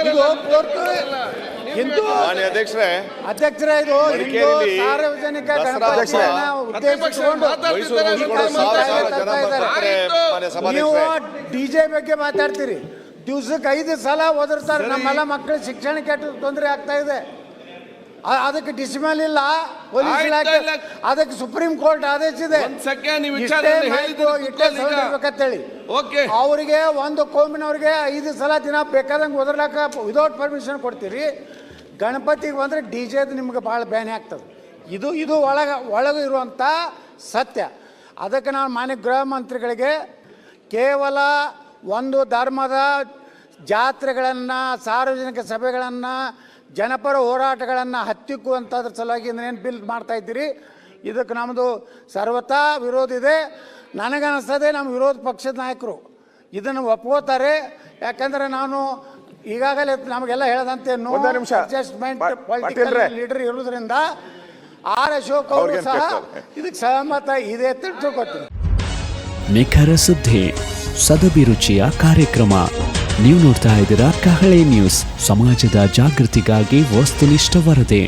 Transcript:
ಇದು ಕೋರ್ಟ್ ಹಿಂದೂ ಮಾನ್ಯ ಅಧ್ಯಕ್ಷರೇ ಅಧ್ಯಕ್ಷರೇ ಇದು ಸಾರ್ವಜನಿಕ ನೀವು ಡಿಜೆ ಬಗ್ಗೆ ಮಾತಾಡ್ತೀರಿ. ದಿವ್ಸಕ್ಕೆ ಐದು ಸಲ ಓದಿರ್ತಾರೆ. ನಮ್ಮೆಲ್ಲ ಮಕ್ಕಳು ಶಿಕ್ಷಣ ಕೆಟ್ಟ ತೊಂದರೆ ಆಗ್ತಾ ಇದೆ. ಅದಕ್ಕೆ ಡಿಸಿಮಲ್ ಇಲ್ಲ. ಪೊಲೀಸ್ ಇಲಾಖೆ ಅದಕ್ಕೆ ಸುಪ್ರೀಂ ಕೋರ್ಟ್ ಆದೇಶ ಇದೆ ಒಂದ್ ಸೆಕೆಂಡ್ ನೀವು ಇಷ್ಟೇ ವಿಚಾರದಲ್ಲಿ ಓಕೆ ಅವರಿಗೆ ಒಂದು ಕೋಮಿನವ್ರಿಗೆ ಐದು ಸಲ ದಿನ ಬೇಕಾದಂಗೆ ಒದರ್ಲಾಕ ವಿದೌಟ್ ಪರ್ಮಿಷನ್ ಕೊಡ್ತೀರಿ. ಗಣಪತಿಗೆ ಬಂದರೆ ಡಿ ಜೆದು ನಿಮ್ಗೆ ಭಾಳ ಬೇನೆ ಆಗ್ತದೆ. ಇದು ಇದು ಒಳಗೆ ಒಳಗೆ ಇರುವಂಥ ಸತ್ಯ. ಅದಕ್ಕೆ ನಾನು ಮಾನ್ಯ ಗೃಹ ಮಂತ್ರಿಗಳಿಗೆ ಕೇವಲ ಒಂದು ಧರ್ಮದ ಜಾತ್ರೆಗಳನ್ನು, ಸಾರ್ವಜನಿಕ ಸಭೆಗಳನ್ನು, ಜನಪರ ಹೋರಾಟಗಳನ್ನು ಹತ್ತಿಕ್ಕುವಂಥದ್ರ ಸಲುವಾಗಿ ಏನು ಬಿಲ್ ಮಾಡ್ತಾ ಇದ್ದೀರಿ. ಇದಕ್ಕೆ ನಮ್ಮದು ಸರ್ವತಾ ವಿರೋಧ ಇದೆ. ನನಗನ್ನಿಸ್ತದೆ ನಮ್ಮ ವಿರೋಧ ಪಕ್ಷದ ನಾಯಕರು. ಇದನ್ನು ಒಪ್ಕೋತಾರೆ ಯಾಕಂದ್ರೆ ನಾನು ಈಗಾಗಲೇ ನಮಗೆಲ್ಲ ಹೇಳದಂತೆ ನೋ ನಿಮಿಷ. ಅಡ್ಜಸ್ಟ್ಮೆಂಟ್ ಪೊಲಿಟಿಕಲ್ ಲೀಡರ್ ಇರೋದ್ರಿಂದ ಆರ್ ಅಶೋಕ್ ಅವರು ಸಹ ಇದಕ್ಕೆ ಸಹಮತ ಇದೆ ಅಂತ ತಿಳ್ಕೊತೀನಿ ನಿಖರ ಸುದ್ದಿ ಸದಭಿರುಚಿಯ ಕಾರ್ಯಕ್ರಮ. ನೀವು ನೋಡ್ತಾ ಇದ್ದೀರಾ ಕಹಳೆ ನ್ಯೂಸ್. ಸಮಾಜದ ಜಾಗೃತಿಗಾಗಿ ವಸ್ತುನಿಷ್ಠ ವರದಿ.